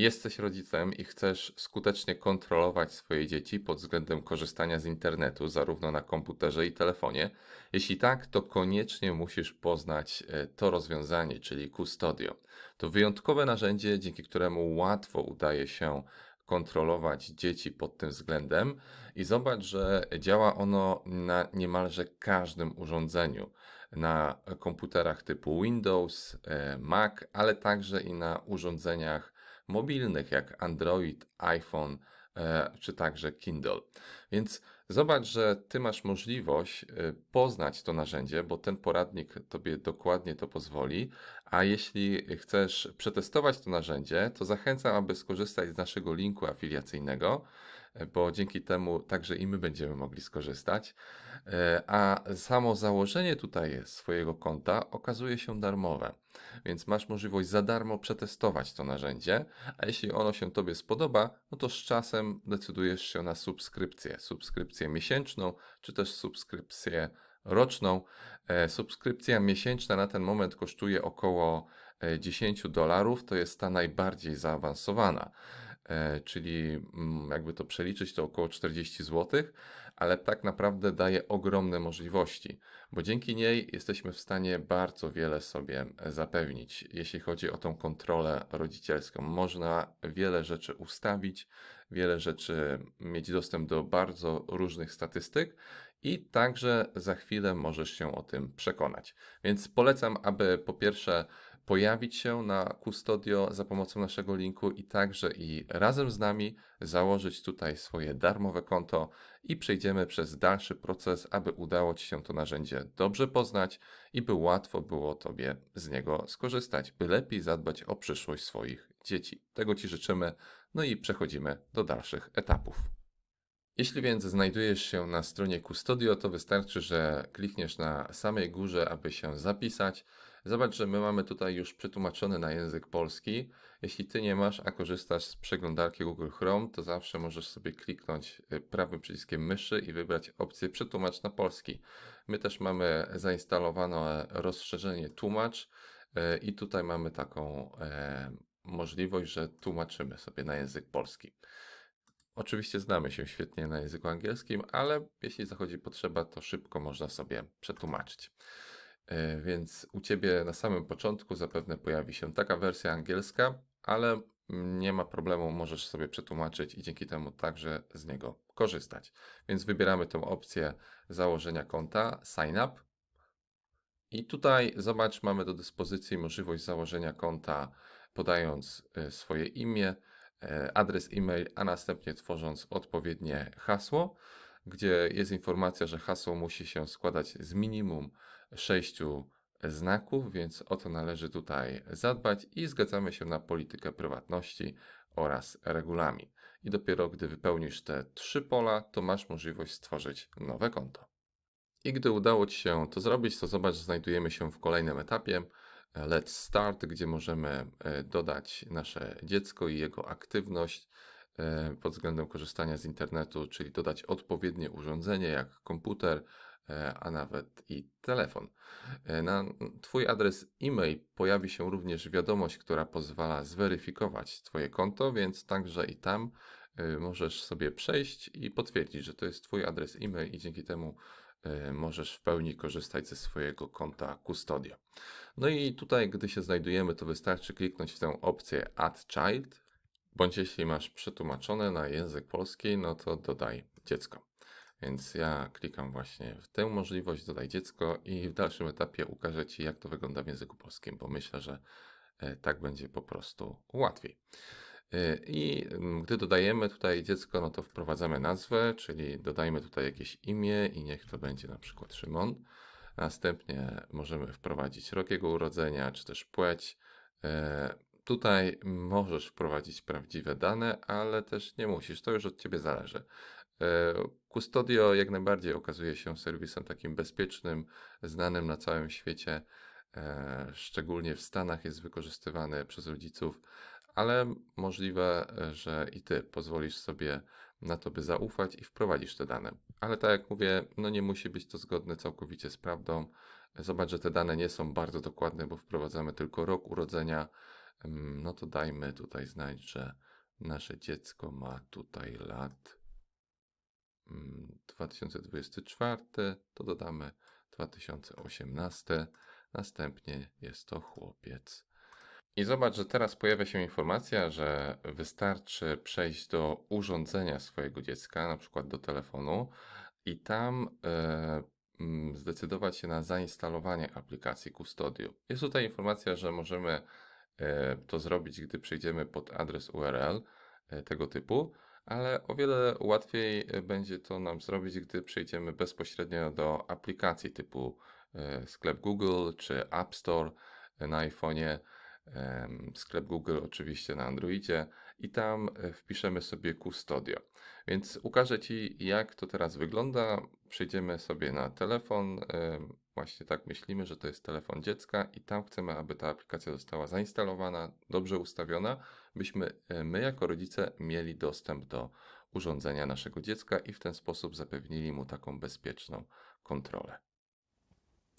Jesteś rodzicem i chcesz skutecznie kontrolować swoje dzieci pod względem korzystania z internetu, zarówno na komputerze i telefonie. Jeśli tak, to koniecznie musisz poznać e, to rozwiązanie, czyli Custodio. To wyjątkowe narzędzie, dzięki któremu łatwo udaje się kontrolować dzieci pod tym względem i zobacz, że działa ono na niemalże każdym urządzeniu. Na komputerach typu Windows, e, Mac, ale także i na urządzeniach mobilnych jak Android, iPhone e, czy także Kindle. Więc zobacz, że Ty masz możliwość e, poznać to narzędzie, bo ten poradnik Tobie dokładnie to pozwoli. A jeśli chcesz przetestować to narzędzie, to zachęcam, aby skorzystać z naszego linku afiliacyjnego bo dzięki temu także i my będziemy mogli skorzystać. E, a samo założenie tutaj swojego konta okazuje się darmowe, więc masz możliwość za darmo przetestować to narzędzie, a jeśli ono się Tobie spodoba, no to z czasem decydujesz się na subskrypcję, subskrypcję miesięczną, czy też subskrypcję roczną. E, subskrypcja miesięczna na ten moment kosztuje około 10 e, dolarów, to jest ta najbardziej zaawansowana. E, czyli mm, jakby to przeliczyć, to około 40 zł, ale tak naprawdę daje ogromne możliwości, bo dzięki niej jesteśmy w stanie bardzo wiele sobie zapewnić, jeśli chodzi o tą kontrolę rodzicielską. Można wiele rzeczy ustawić, wiele rzeczy mieć dostęp do bardzo różnych statystyk i także za chwilę możesz się o tym przekonać. Więc polecam, aby po pierwsze pojawić się na Custodio za pomocą naszego linku i także i razem z nami założyć tutaj swoje darmowe konto i przejdziemy przez dalszy proces, aby udało Ci się to narzędzie dobrze poznać i by łatwo było Tobie z niego skorzystać, by lepiej zadbać o przyszłość swoich dzieci. Tego Ci życzymy, no i przechodzimy do dalszych etapów. Jeśli więc znajdujesz się na stronie Custodio, to wystarczy, że klikniesz na samej górze, aby się zapisać. Zobacz, że my mamy tutaj już przetłumaczony na język polski. Jeśli ty nie masz, a korzystasz z przeglądarki Google Chrome, to zawsze możesz sobie kliknąć y, prawym przyciskiem myszy i wybrać opcję przetłumacz na polski. My też mamy zainstalowane rozszerzenie tłumacz y, i tutaj mamy taką e, możliwość, że tłumaczymy sobie na język polski. Oczywiście znamy się świetnie na języku angielskim, ale jeśli zachodzi potrzeba, to szybko można sobie przetłumaczyć. E, więc u Ciebie na samym początku zapewne pojawi się taka wersja angielska, ale nie ma problemu, możesz sobie przetłumaczyć i dzięki temu także z niego korzystać. Więc wybieramy tę opcję założenia konta, sign up. I tutaj zobacz, mamy do dyspozycji możliwość założenia konta podając e, swoje imię, e, adres e-mail, a następnie tworząc odpowiednie hasło, gdzie jest informacja, że hasło musi się składać z minimum sześciu znaków, więc o to należy tutaj zadbać i zgadzamy się na politykę prywatności oraz regulamin. I dopiero gdy wypełnisz te trzy pola, to masz możliwość stworzyć nowe konto. I gdy udało Ci się to zrobić, to zobacz, znajdujemy się w kolejnym etapie. Let's Start, gdzie możemy e, dodać nasze dziecko i jego aktywność pod względem korzystania z internetu, czyli dodać odpowiednie urządzenie jak komputer, E, a nawet i telefon. E, na Twój adres e-mail pojawi się również wiadomość, która pozwala zweryfikować Twoje konto, więc także i tam e, możesz sobie przejść i potwierdzić, że to jest Twój adres e-mail i dzięki temu możesz w pełni korzystać ze swojego konta Custodia. No i tutaj, gdy się znajdujemy, to wystarczy kliknąć w tę opcję Add Child, bądź jeśli masz przetłumaczone na język polski, no to dodaj dziecko. Więc ja klikam właśnie w tę możliwość, dodaj dziecko i w dalszym etapie ukażę Ci, jak to wygląda w języku polskim, bo myślę, że e, tak będzie po prostu łatwiej. E, I mm, gdy dodajemy tutaj dziecko, no to wprowadzamy nazwę, czyli dodajmy tutaj jakieś imię i niech to będzie na przykład Szymon. Następnie możemy wprowadzić rok jego urodzenia, czy też płeć. E, tutaj możesz wprowadzić prawdziwe dane, ale też nie musisz, to już od Ciebie zależy. Custodio jak najbardziej okazuje się serwisem takim bezpiecznym, znanym na całym świecie. E, szczególnie w Stanach jest wykorzystywany przez rodziców, ale możliwe, e, że i ty pozwolisz sobie na to, by zaufać i wprowadzisz te dane. Ale tak jak mówię, no nie musi być to zgodne całkowicie z prawdą. Zobacz, że te dane nie są bardzo dokładne, bo wprowadzamy tylko rok urodzenia, No to dajmy tutaj znać, że nasze dziecko ma tutaj lat mm, 2024, to dodamy 2018, następnie jest to chłopiec. I zobacz, że teraz pojawia się informacja, że wystarczy przejść do urządzenia swojego dziecka, na przykład do telefonu, i tam e, mm, zdecydować się na zainstalowanie aplikacji Custodio. Jest tutaj informacja, że możemy to zrobić, gdy przejdziemy pod adres URL e, tego typu, ale o wiele łatwiej e, będzie to nam zrobić, gdy przejdziemy bezpośrednio do aplikacji typu e, sklep Google czy App Store e, na iPhone'ie, sklep Google oczywiście na Androidzie i tam e, wpiszemy sobie Custodio. Więc ukażę Ci, jak to teraz wygląda. Przejdziemy sobie na telefon. Właśnie tak myślimy, że to jest telefon dziecka, i tam chcemy, aby ta aplikacja została zainstalowana, dobrze ustawiona, byśmy e, my, jako rodzice, mieli dostęp do urządzenia naszego dziecka i w ten sposób zapewnili mu taką bezpieczną kontrolę.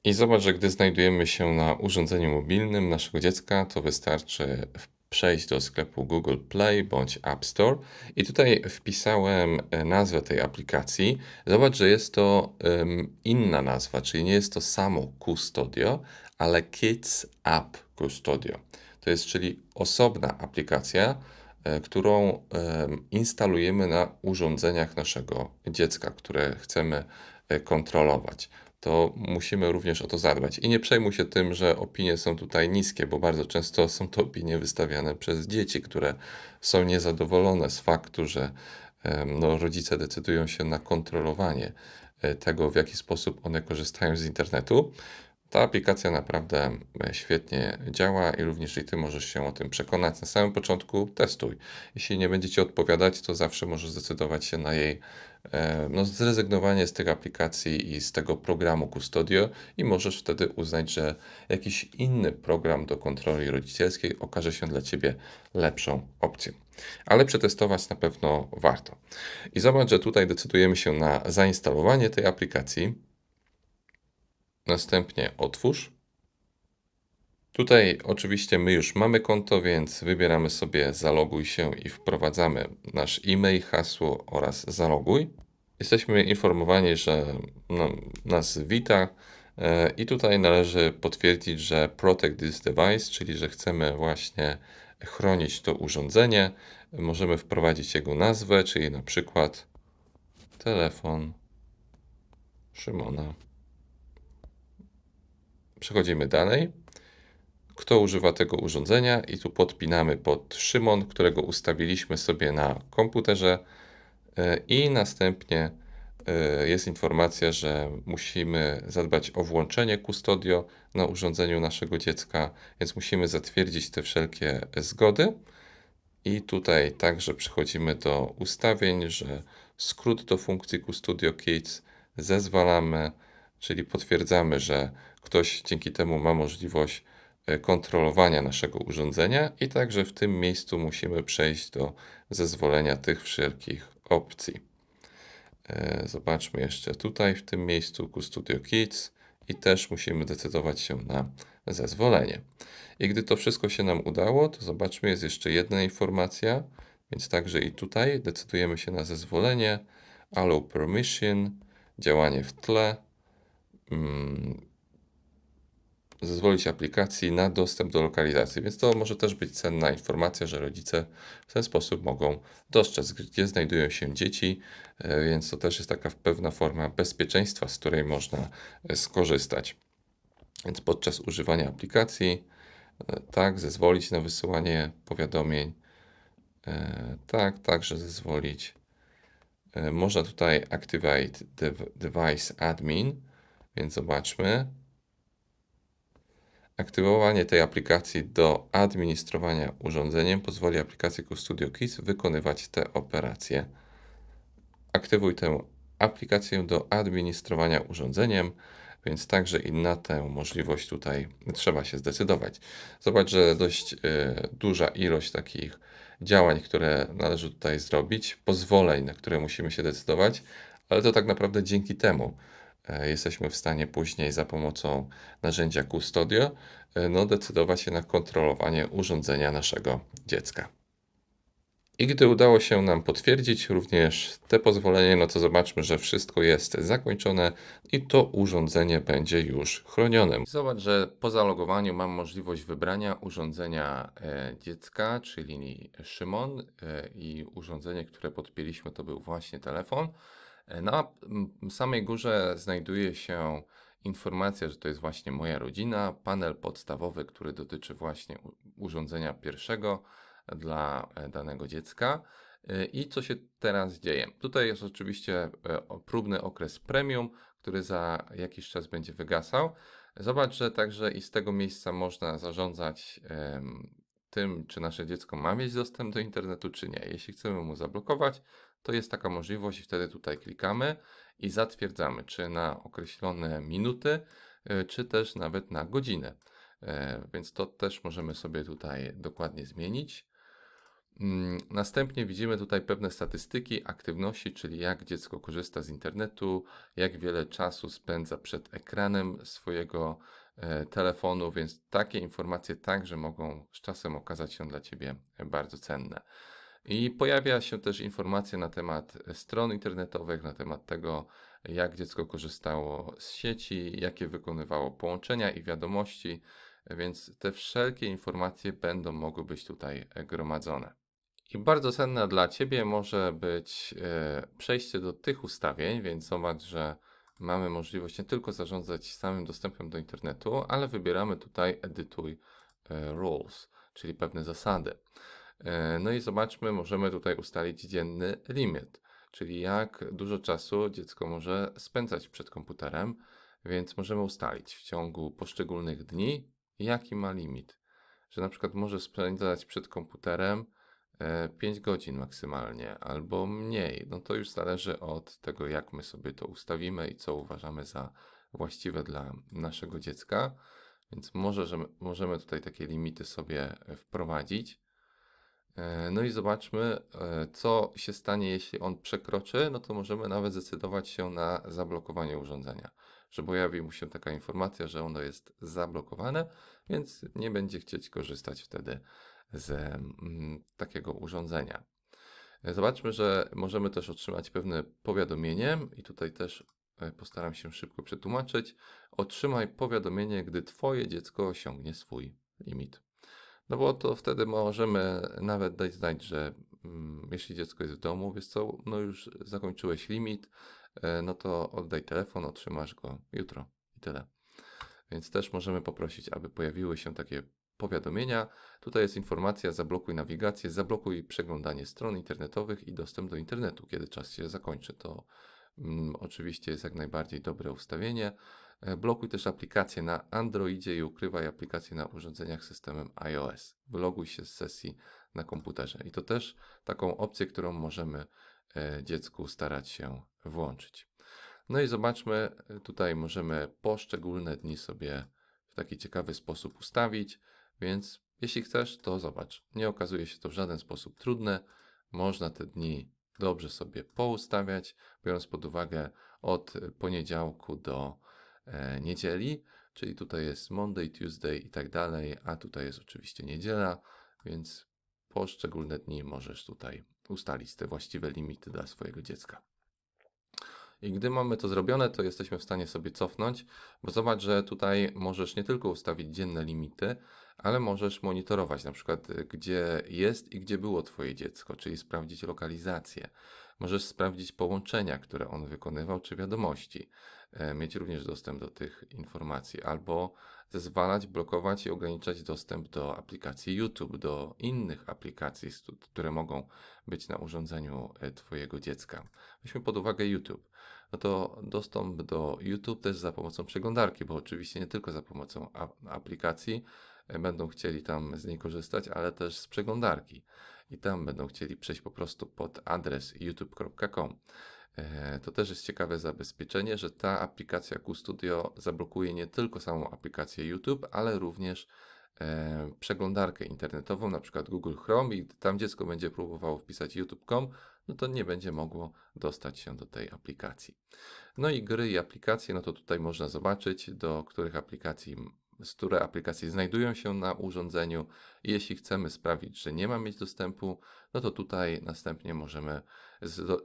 I zobacz, że gdy znajdujemy się na urządzeniu mobilnym naszego dziecka, to wystarczy przejść do sklepu Google Play bądź App Store. I tutaj wpisałem e, nazwę tej aplikacji. Zobacz, że jest to em, inna nazwa, czyli nie jest to samo Custodio, ale Kids App Custodio. To jest czyli osobna aplikacja, e, którą em, instalujemy na urządzeniach naszego dziecka, które chcemy e, kontrolować to musimy również o to zadbać. I nie przejmuj się tym, że opinie są tutaj niskie, bo bardzo często są to opinie wystawiane przez dzieci, które są niezadowolone z faktu, że no, rodzice decydują się na kontrolowanie e, tego, w jaki sposób one korzystają z internetu. Ta aplikacja naprawdę e, świetnie działa i również i Ty możesz się o tym przekonać. Na samym początku testuj. Jeśli nie będzie Ci odpowiadać, to zawsze możesz zdecydować się na jej e, no, zrezygnowanie z tych aplikacji i z tego programu Custodio i możesz wtedy uznać, że jakiś inny program do kontroli rodzicielskiej okaże się dla Ciebie lepszą opcją. Ale przetestować na pewno warto. I zobacz, że tutaj decydujemy się na zainstalowanie tej aplikacji. Następnie otwórz. Tutaj oczywiście my już mamy konto, więc wybieramy sobie zaloguj się i wprowadzamy nasz e-mail, hasło oraz zaloguj. Jesteśmy informowani, że no, nas wita e, i tutaj należy potwierdzić, że protect this device, czyli że chcemy właśnie chronić to urządzenie. Możemy wprowadzić jego nazwę, czyli na przykład telefon Szymona. Przechodzimy dalej. Kto używa tego urządzenia? I tu podpinamy pod Szymon, którego ustawiliśmy sobie na komputerze. E, I następnie e, jest informacja, że musimy zadbać o włączenie Custodio na urządzeniu naszego dziecka, więc musimy zatwierdzić te wszelkie zgody. I tutaj także przechodzimy do ustawień, że skrót do funkcji Custodio Kids zezwalamy, czyli potwierdzamy, że ktoś dzięki temu ma możliwość e, kontrolowania naszego urządzenia i także w tym miejscu musimy przejść do zezwolenia tych wszelkich opcji. E, Zobaczmy jeszcze tutaj w tym miejscu Custodio Kids i też musimy decydować się na zezwolenie. I gdy to wszystko się nam udało, to zobaczmy, jest jeszcze jedna informacja, więc także i tutaj decydujemy się na zezwolenie, allow permission, działanie w tle, mm, zezwolić aplikacji na dostęp do lokalizacji, więc to może też być cenna informacja, że rodzice w ten sposób mogą dostrzec, gdzie znajdują się dzieci, e, więc to też jest taka pewna forma bezpieczeństwa, z której można e, skorzystać. Więc podczas używania aplikacji, e, tak, zezwolić na wysyłanie powiadomień, tak, także zezwolić. Można tutaj Activate dev- Device Admin, więc zobaczmy. Aktywowanie tej aplikacji do administrowania urządzeniem pozwoli aplikacji Custodio Kids wykonywać te operacje. Aktywuj tę aplikację do administrowania urządzeniem, więc także i na tę możliwość tutaj trzeba się zdecydować. Zobacz, że dość y, duża ilość takich działań, które należy tutaj zrobić, pozwoleń, na które musimy się decydować, ale to tak naprawdę dzięki temu jesteśmy w stanie później za pomocą narzędzia Custodio e, no, decydować się na kontrolowanie urządzenia naszego dziecka. I gdy udało się nam potwierdzić również te pozwolenie, no to zobaczmy, że wszystko jest zakończone i to urządzenie będzie już chronione. Zobacz, że po zalogowaniu mam możliwość wybrania urządzenia e, dziecka, czyli Szymon e, i urządzenie, które podpięliśmy to był właśnie telefon. Na mm, samej górze znajduje się informacja, że to jest właśnie moja rodzina, panel podstawowy, który dotyczy właśnie urządzenia pierwszego dla e, danego dziecka. E, I co się teraz dzieje? Tutaj jest oczywiście e, próbny okres premium, który za jakiś czas będzie wygasał. Zobacz, że także i z tego miejsca można zarządzać tym, czy nasze dziecko ma mieć dostęp do internetu, czy nie. Jeśli chcemy mu zablokować, to jest taka możliwość i wtedy tutaj klikamy i zatwierdzamy, czy na określone minuty, y, czy też nawet na godzinę. E, Więc to też możemy sobie tutaj dokładnie zmienić. Mm, Następnie widzimy tutaj pewne statystyki aktywności, czyli jak dziecko korzysta z internetu, jak wiele czasu spędza przed ekranem swojego e, telefonu, więc takie informacje także mogą z czasem okazać się dla Ciebie bardzo cenne. I pojawia się też informacja na temat e, stron internetowych, na temat tego, jak dziecko korzystało z sieci, jakie wykonywało połączenia i wiadomości, więc te wszelkie informacje będą mogły być tutaj e, gromadzone. I bardzo cenne dla Ciebie może być e, przejście do tych ustawień, więc zobacz, że mamy możliwość nie tylko zarządzać samym dostępem do internetu, ale wybieramy tutaj edytuj rules, czyli pewne zasady. E, No i zobaczmy, możemy tutaj ustalić dzienny limit, czyli jak dużo czasu dziecko może spędzać przed komputerem, więc możemy ustalić w ciągu poszczególnych dni, jaki ma limit. Że na przykład może spędzać przed komputerem e, 5 godzin maksymalnie, albo mniej. No to już zależy od tego, jak my sobie to ustawimy i co uważamy za właściwe dla naszego dziecka. Więc może, że możemy tutaj takie limity sobie e, wprowadzić. E, No i zobaczmy, e, co się stanie, jeśli on przekroczy. No to możemy nawet zdecydować się na zablokowanie urządzenia, że pojawi mu się taka informacja, że ono jest zablokowane, więc nie będzie chcieć korzystać wtedy z mm, takiego urządzenia. E, Zobaczmy, że możemy też otrzymać pewne powiadomienie, i tutaj też postaram się szybko przetłumaczyć. Otrzymaj powiadomienie, gdy Twoje dziecko osiągnie swój limit. No bo to wtedy możemy nawet dać znać, że mm, jeśli dziecko jest w domu, wiesz co, no już zakończyłeś limit, e, no to oddaj telefon, otrzymasz go jutro i tyle. Więc też możemy poprosić, aby pojawiły się takie powiadomienia. Tutaj jest informacja: zablokuj nawigację, zablokuj przeglądanie stron internetowych i dostęp do internetu, kiedy czas się zakończy. To oczywiście jest jak najbardziej dobre ustawienie. E, Blokuj też aplikacje na Androidzie i ukrywaj aplikacje na urządzeniach systemem iOS. Wyloguj się z sesji na komputerze. I to też taką opcję, którą możemy e, dziecku starać się włączyć. No i zobaczmy, e, tutaj możemy poszczególne dni sobie w taki ciekawy sposób ustawić, więc jeśli chcesz, to zobacz. Nie okazuje się to w żaden sposób trudne. Można te dni dobrze sobie poustawiać, biorąc pod uwagę od poniedziałku do e, niedzieli, czyli tutaj jest Monday, Tuesday i tak dalej, a tutaj jest oczywiście niedziela, więc poszczególne dni możesz tutaj ustalić te właściwe limity dla swojego dziecka. I gdy mamy to zrobione, to jesteśmy w stanie sobie cofnąć, bo zobacz, że tutaj możesz nie tylko ustawić dzienne limity, ale możesz monitorować na przykład, y, gdzie jest i gdzie było Twoje dziecko, czyli sprawdzić lokalizację. Możesz sprawdzić połączenia, które on wykonywał, czy wiadomości. E, Mieć również dostęp do tych informacji, albo zezwalać, blokować i ograniczać dostęp do aplikacji YouTube, do innych aplikacji, które mogą być na urządzeniu e, Twojego dziecka. Weźmy pod uwagę YouTube. No to dostęp do YouTube też za pomocą przeglądarki, bo oczywiście nie tylko za pomocą aplikacji e, będą chcieli tam z niej korzystać, ale też z przeglądarki. I tam będą chcieli przejść po prostu pod adres youtube.com. E, To też jest ciekawe zabezpieczenie, że ta aplikacja QStudio zablokuje nie tylko samą aplikację YouTube, ale również e, przeglądarkę internetową, na przykład Google Chrome i gdy tam dziecko będzie próbowało wpisać youtube.com, no to nie będzie mogło dostać się do tej aplikacji. No i gry i aplikacje, no to tutaj można zobaczyć, do których aplikacji z które aplikacje znajdują się na urządzeniu. Jeśli chcemy sprawić, że nie ma mieć dostępu, no to tutaj następnie możemy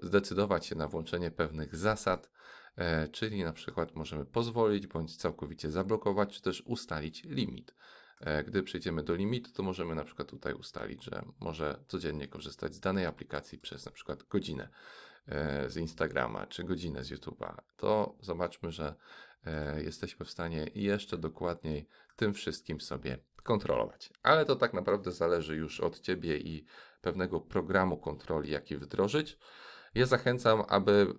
zdecydować się na włączenie pewnych zasad, e, czyli na przykład możemy pozwolić bądź całkowicie zablokować, czy też ustalić limit. E, Gdy przejdziemy do limitu, to możemy na przykład tutaj ustalić, że może codziennie korzystać z danej aplikacji przez na przykład godzinę z Instagrama czy godzinę z YouTube'a. To zobaczmy, że e, jesteśmy w stanie jeszcze dokładniej tym wszystkim sobie kontrolować. Ale to tak naprawdę zależy już od Ciebie i pewnego programu kontroli, jaki wdrożyć. Ja zachęcam, aby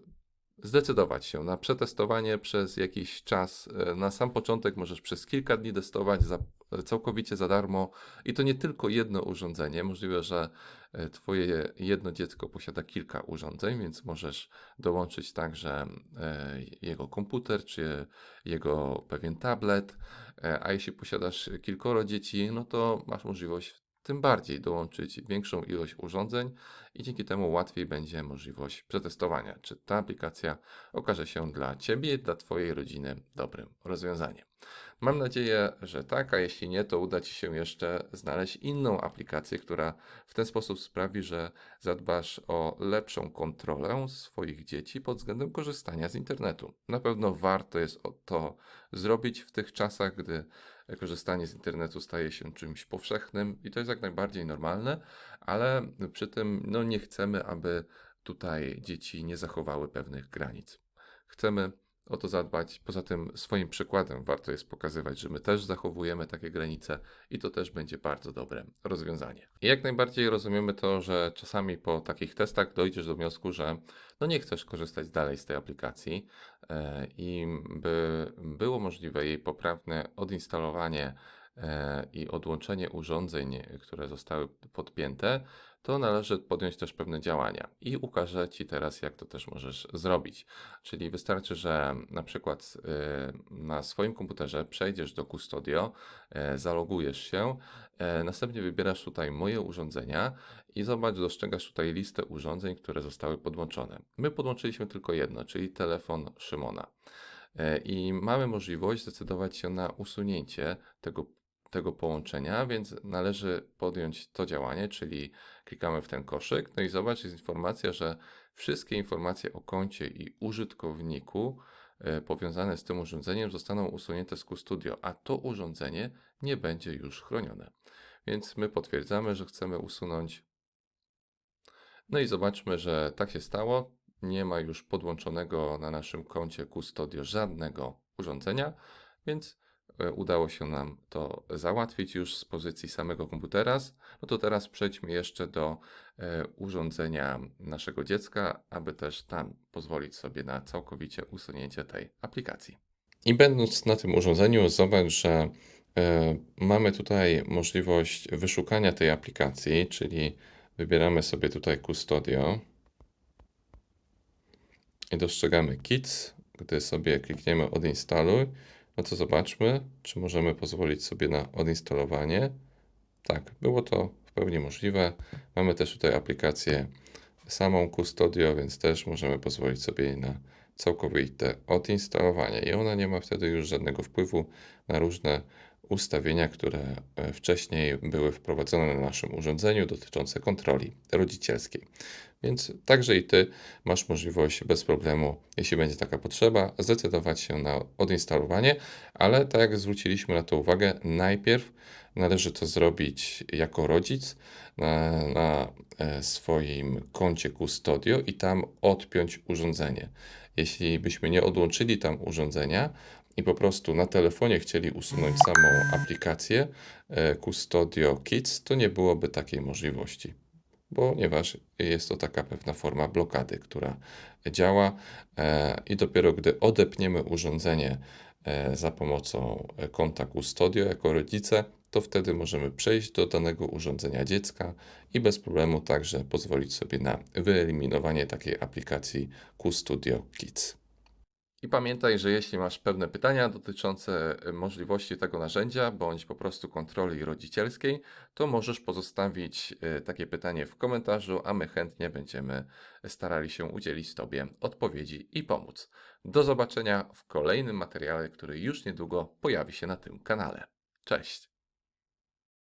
zdecydować się na przetestowanie przez jakiś czas. E, Na sam początek możesz przez kilka dni testować za, całkowicie za darmo i to nie tylko jedno urządzenie. Możliwe, że e, Twoje jedno dziecko posiada kilka urządzeń, więc możesz dołączyć także e, jego komputer czy jego pewien tablet. A jeśli posiadasz kilkoro dzieci, no to masz możliwość tym bardziej dołączyć większą ilość urządzeń i dzięki temu łatwiej będzie możliwość przetestowania, czy ta aplikacja okaże się dla Ciebie dla Twojej rodziny dobrym rozwiązaniem. Mam nadzieję, że tak, a jeśli nie, to uda Ci się jeszcze znaleźć inną aplikację, która w ten sposób sprawi, że zadbasz o lepszą kontrolę swoich dzieci pod względem korzystania z internetu. Na pewno warto jest to zrobić w tych czasach, gdy korzystanie z internetu staje się czymś powszechnym i to jest jak najbardziej normalne, ale przy tym no, nie chcemy, aby tutaj dzieci nie zachowały pewnych granic. Chcemy o to zadbać. Poza tym swoim przykładem warto jest pokazywać, że my też zachowujemy takie granice i to też będzie bardzo dobre rozwiązanie. I jak najbardziej rozumiemy to, że czasami po takich testach dojdziesz do wniosku, że no nie chcesz korzystać dalej z tej aplikacji e, i by było możliwe jej poprawne odinstalowanie i odłączenie urządzeń, które zostały podpięte, to należy podjąć też pewne działania. I ukażę Ci teraz, jak to też możesz zrobić. Czyli wystarczy, że na przykład y, na swoim komputerze przejdziesz do Custodio, e, zalogujesz się, e, następnie wybierasz tutaj moje urządzenia i zobacz, dostrzegasz tutaj listę urządzeń, które zostały podłączone. My podłączyliśmy tylko jedno, czyli telefon Szymona. E, I mamy możliwość zdecydować się na usunięcie tego, tego połączenia, więc należy podjąć to działanie, czyli klikamy w ten koszyk, no i zobacz, jest informacja, że wszystkie informacje o koncie i użytkowniku e, powiązane z tym urządzeniem zostaną usunięte z QStudio, a to urządzenie nie będzie już chronione. Więc my potwierdzamy, że chcemy usunąć. No i zobaczmy, że tak się stało. Nie ma już podłączonego na naszym koncie Custodio żadnego urządzenia, więc udało się nam to załatwić już z pozycji samego komputera. No to teraz przejdźmy jeszcze do e, urządzenia naszego dziecka, aby też tam pozwolić sobie na całkowicie usunięcie tej aplikacji. I będąc na tym urządzeniu, zobacz, że e, mamy tutaj możliwość wyszukania tej aplikacji, czyli wybieramy sobie tutaj Custodio i dostrzegamy Kids. Gdy sobie klikniemy odinstaluj, no to zobaczmy, czy możemy pozwolić sobie na odinstalowanie. Tak, było to w pełni możliwe. Mamy też tutaj aplikację samą Custodio, więc też możemy pozwolić sobie na całkowite odinstalowanie. I ona nie ma wtedy już żadnego wpływu na różne ustawienia, które e, wcześniej były wprowadzone na naszym urządzeniu dotyczące kontroli rodzicielskiej. Więc także i Ty masz możliwość bez problemu, jeśli będzie taka potrzeba, zdecydować się na odinstalowanie, ale tak jak zwróciliśmy na to uwagę, najpierw należy to zrobić jako rodzic na, na e, swoim koncie Custodio i tam odpiąć urządzenie. Jeśli byśmy nie odłączyli tam urządzenia i po prostu na telefonie chcieli usunąć samą aplikację e, Custodio Kids, to nie byłoby takiej możliwości ponieważ jest to taka pewna forma blokady, która działa e, i dopiero gdy odepniemy urządzenie e, za pomocą konta Custodio jako rodzice, to wtedy możemy przejść do danego urządzenia dziecka i bez problemu także pozwolić sobie na wyeliminowanie takiej aplikacji Custodio Kids. I pamiętaj, że jeśli masz pewne pytania dotyczące e, możliwości tego narzędzia, bądź po prostu kontroli rodzicielskiej, to możesz pozostawić e, takie pytanie w komentarzu, a my chętnie będziemy starali się udzielić Tobie odpowiedzi i pomóc. Do zobaczenia w kolejnym materiale, który już niedługo pojawi się na tym kanale. Cześć!